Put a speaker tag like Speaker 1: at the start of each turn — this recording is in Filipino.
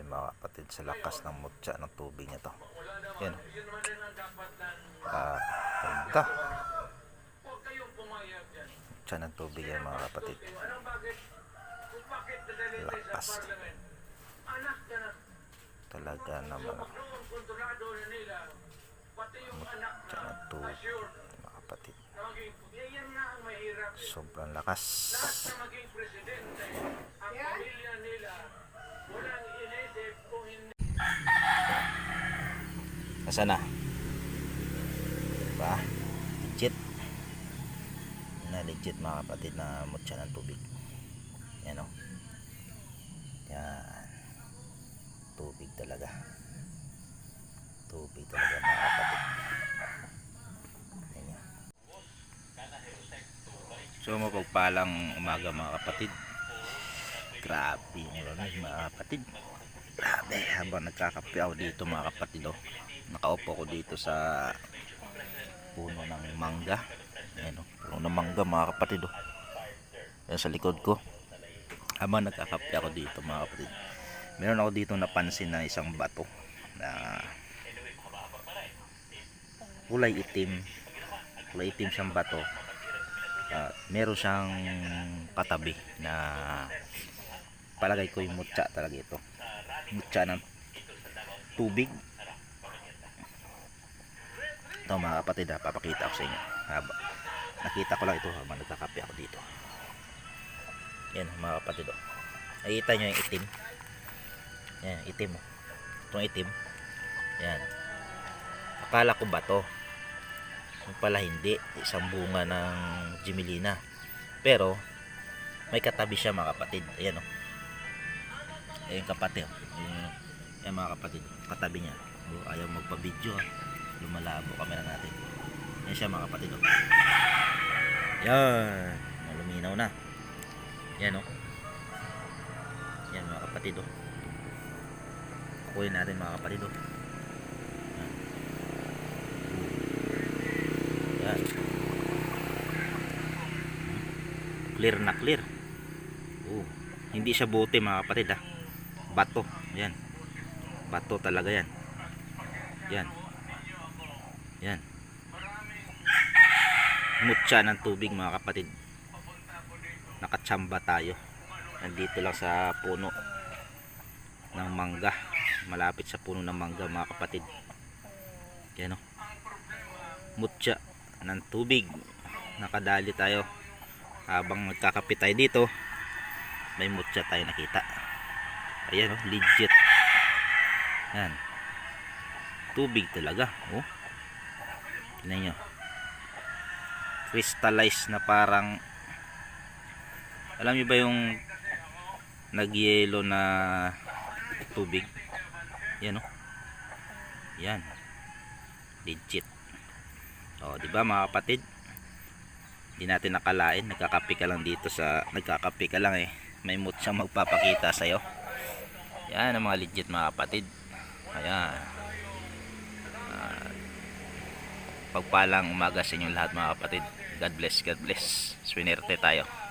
Speaker 1: Grabe mga kapatid sa lakas ng mutya ng tubig niya to. Yan. Ah, ganda. Mutya ng tubig yan mga kapatid. Lakas. Talaga naman. Mutya ng tubig mga kapatid. Sobrang lakas. Nasaan na? Diba? Legit. Na legit mga kapatid na mutya ng tubig. Yan o. Yan. Tubig talaga. Tubig talaga mga kapatid. Yan yan. So mapagpalang umaga mga kapatid. Grabe mga kapatid. Grabe habang nagkakape ako dito mga kapatid oh. Nakaupo ko dito sa puno ng mangga. Ayan oh, puno ng mangga mga kapatid oh. Ayan sa likod ko. Habang nagkakape ako dito mga kapatid. Meron ako dito napansin na isang bato na kulay itim. Kulay itim siyang bato. At meron siyang katabi na palagay ko yung mutya talaga ito mutya ng tubig ito mga kapatid ha, papakita ko sa inyo haba nakita ko lang ito habang nagkakape ako dito yan mga kapatid oh. nakita nyo yung itim yan itim oh. itong itim yan akala ko ba to yung pala hindi isang bunga ng Jimelina pero may katabi siya mga kapatid ayan oh Ayan kapatid. Ayan, ayan mga kapatid. Katabi niya. O, ayaw magpa-video ha. Lumalabo camera natin. Ayan siya mga kapatid. Oh. Yan. Luminaw na. Yan oh. Yan mga kapatid oh. Kukunin natin mga kapatid oh. Yan. Yan. Clear na clear. Oh, hindi siya bote mga kapatid ha bato yan bato talaga yan yan yan. Mutya ng tubig mga kapatid. Nakatsamba tayo. Nandito lang sa puno ng mangga. Malapit sa puno ng mangga mga kapatid. Yan o mutya ng tubig. Nakadali tayo. Habang nagkakape tayo dito may mutya tayo nakita. Ayan oh, legit. Yan. Tubig talaga oh tingnan nyo crystallized na parang alam nyo ba yung nagyelo na tubig? Yan oh. Yan. Legit. Oh di ba mga kapatid? Hindi natin nakalain. Nagkakape ka lang dito sa nagkakape ka lang eh. May mood siyang magpapakita sa'yo. Yan ang mga legit mga kapatid. Ayan pagpalang umaga sa inyong lahat mga kapatid. God bless God bless. Swinerte tayo